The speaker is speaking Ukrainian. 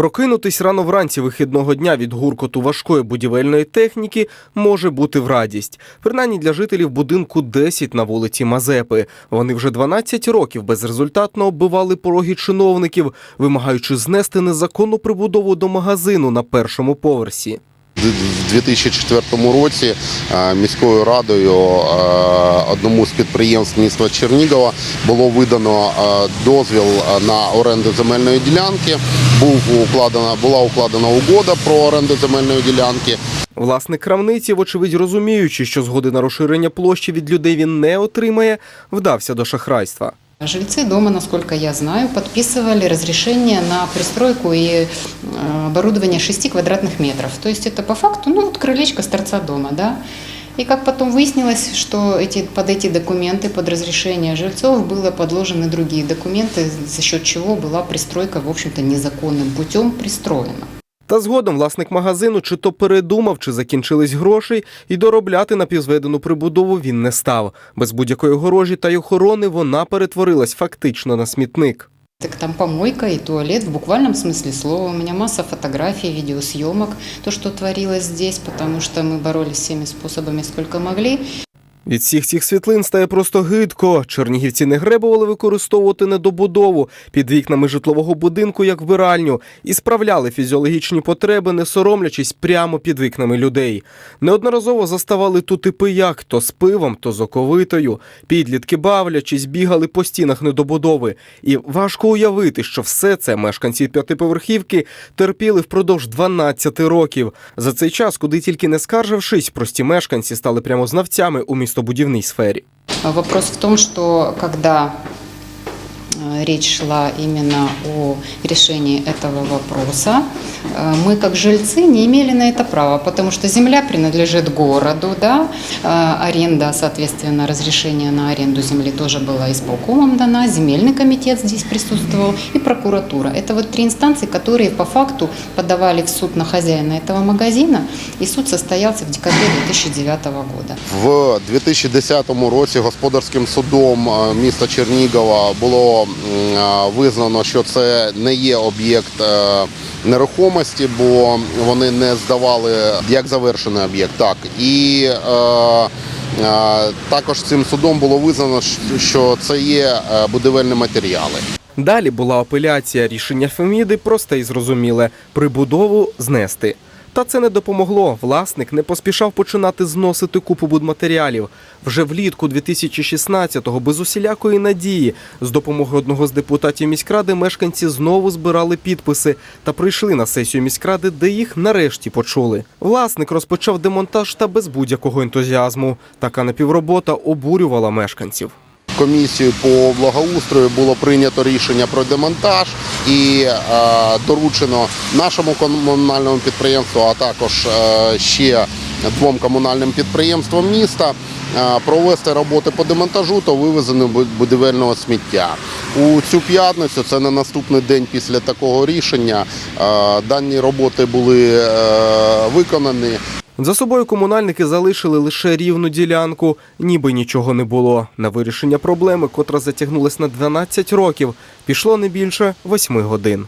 Прокинутись рано вранці вихідного дня від гуркоту важкої будівельної техніки може бути в радість. Принаймні для жителів будинку 10 на вулиці Мазепи. Вони вже 12 років безрезультатно оббивали пороги чиновників, вимагаючи знести незаконну прибудову до магазину на першому поверсі. В 2004 році е, міською радою е, одному з підприємств міста Чернігова було видано е, дозвіл на оренду земельної ділянки. Був укладена, була укладена угода про оренду земельної ділянки. Власник крамниці, вочевидь розуміючи, що згоди на розширення площі від людей він не отримає, вдався до шахрайства. Жильцы дома, насколько я знаю, подписывали разрешение на пристройку и э, оборудование 6 квадратных метров. То есть это по факту, ну, вот крылечко с торца дома, да. И как потом выяснилось, что эти, под эти документы, под разрешение жильцов, было подложены другие документы, за счет чего была пристройка, в общем-то, незаконным путем пристроена. Та згодом власник магазину чи то передумав, чи закінчились гроші, і доробляти напівзведену прибудову він не став. Без будь-якої огорожі та й охорони вона перетворилась фактично на смітник. Так там помойка и туалет в буквальном смысле слова. У меня масса фотографий, видеосъемок, то, что творилось здесь, потому что мы боролись всеми способами, сколько могли. Від всіх цих світлин стає просто гидко. Чернігівці не гребували використовувати недобудову під вікнами житлового будинку як вбиральню і справляли фізіологічні потреби, не соромлячись прямо під вікнами людей. Неодноразово заставали тут і пияк то з пивом, то з оковитою. Підлітки бавлячись, бігали по стінах недобудови. І важко уявити, що все це мешканці п'ятиповерхівки терпіли впродовж 12 років. За цей час, куди тільки не скаржившись, прості мешканці стали прямо знавцями у містобудівній сфері. Вопрос в том, что когда э, речь шла именно о решении этого вопроса, э, мы как жильцы не имели на это права, потому что земля принадлежит городу, да, э, аренда, соответственно, разрешение на аренду земли тоже была исполкомом дана, земельный комитет здесь присутствовал и прокуратура. Это вот три инстанции, которые по факту подавали в суд на хозяина этого магазина, и суд состоялся в декабре 2009 года. В 2010 році господарським судом е, міста Чернігова було м, е, визнано, що це не є об'єкт е, нерухомості, бо вони не здавали як завершений об'єкт. Так і е, е, також цим судом було визнано, що це є будівельні матеріали. Далі була апеляція. Рішення Феміди просте і зрозуміле прибудову знести. Та це не допомогло. Власник не поспішав починати зносити купу будматеріалів. Вже влітку 2016-го, без усілякої надії, з допомогою одного з депутатів міськради, мешканці знову збирали підписи та прийшли на сесію міськради, де їх нарешті почули. Власник розпочав демонтаж та без будь-якого ентузіазму. Така напівробота обурювала мешканців. комісією по благоустрою було прийнято рішення про демонтаж і е, доручено нашому комунальному підприємству, а також е, ще двом комунальним підприємствам міста. е, Провести роботи по демонтажу та вивезення будівельного сміття у цю п'ятницю. Це на наступний день після такого рішення. Дані роботи були виконані. За собою комунальники залишили лише рівну ділянку, ніби нічого не було. На вирішення проблеми, котра затягнулась на 12 років, пішло не більше 8 годин.